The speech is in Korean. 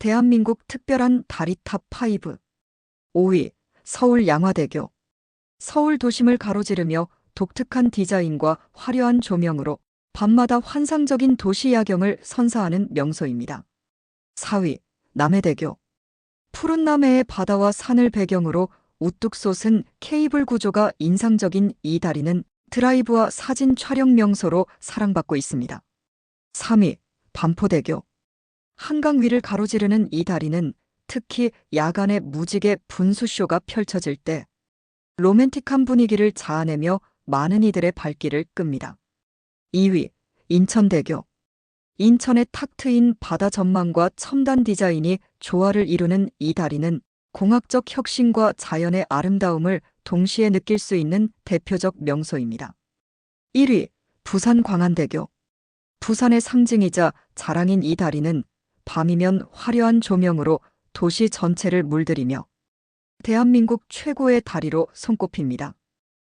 대한민국 특별한 다리 탑 5. 5위 서울 양화대교. 서울 도심을 가로지르며 독특한 디자인과 화려한 조명으로 밤마다 환상적인 도시 야경을 선사하는 명소입니다. 4위 남해대교. 푸른 남해의 바다와 산을 배경으로 우뚝 솟은 케이블 구조가 인상적인 이 다리는 드라이브와 사진 촬영 명소로 사랑받고 있습니다. 3위 반포대교. 한강 위를 가로지르는 이 다리는 특히 야간에 무지개 분수쇼가 펼쳐질 때 로맨틱한 분위기를 자아내며 많은 이들의 발길을 끕니다. 2위 인천대교. 인천의 탁 트인 바다 전망과 첨단 디자인이 조화를 이루는 이 다리는 공학적 혁신과 자연의 아름다움을 동시에 느낄 수 있는 대표적 명소입니다. 1위 부산 광안대교. 부산의 상징이자 자랑인 이 다리는 밤이면 화려한 조명으로 도시 전체를 물들이며 대한민국 최고의 다리로 손꼽힙니다.